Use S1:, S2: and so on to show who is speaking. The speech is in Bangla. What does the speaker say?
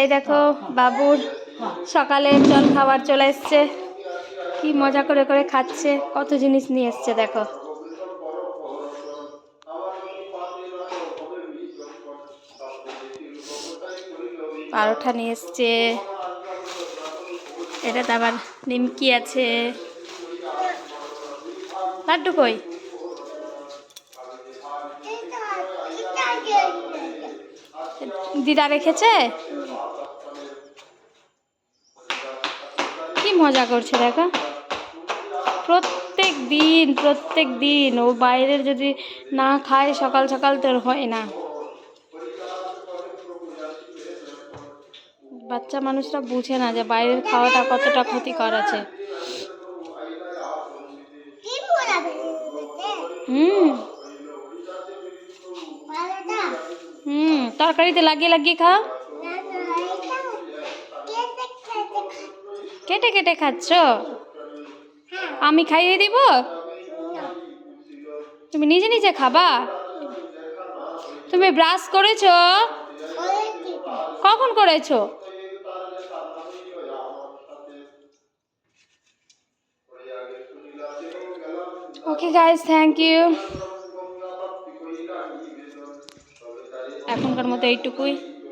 S1: এই দেখো, বাবুর সকালে জল খাবার চলে এসছে। কি মজা করে করে খাচ্ছে, কত জিনিস নিয়ে এসছে, দেখো। পারোঠা নিয়ে এসছে। এটাতে আবার নিমকি আছে। লাড্ডু কই? দিদা রেখেছে? কি মজা করছে দেখা। প্রত্যেক দিন প্রত্যেক দিন ও বাইরের যদি না খায় সকাল সকাল তোর হয় না। বাচ্চা মানুষরা বুঝে না যে বাইরের খাওয়াটা কতটা ক্ষতিকর আছে। হুম। হুম তরকারিতে লাগিয়ে লাগিয়ে খাও। কেটে কেটে খাচ্ছ? আমি খাইয়ে দিব? তুমি নিজে নিজে খাবা? তুমি ব্রাশ করেছ? কখন করেছ? ওকে গাইজ থ্যাংক ইউ এখনকার মতো এইটুকুই।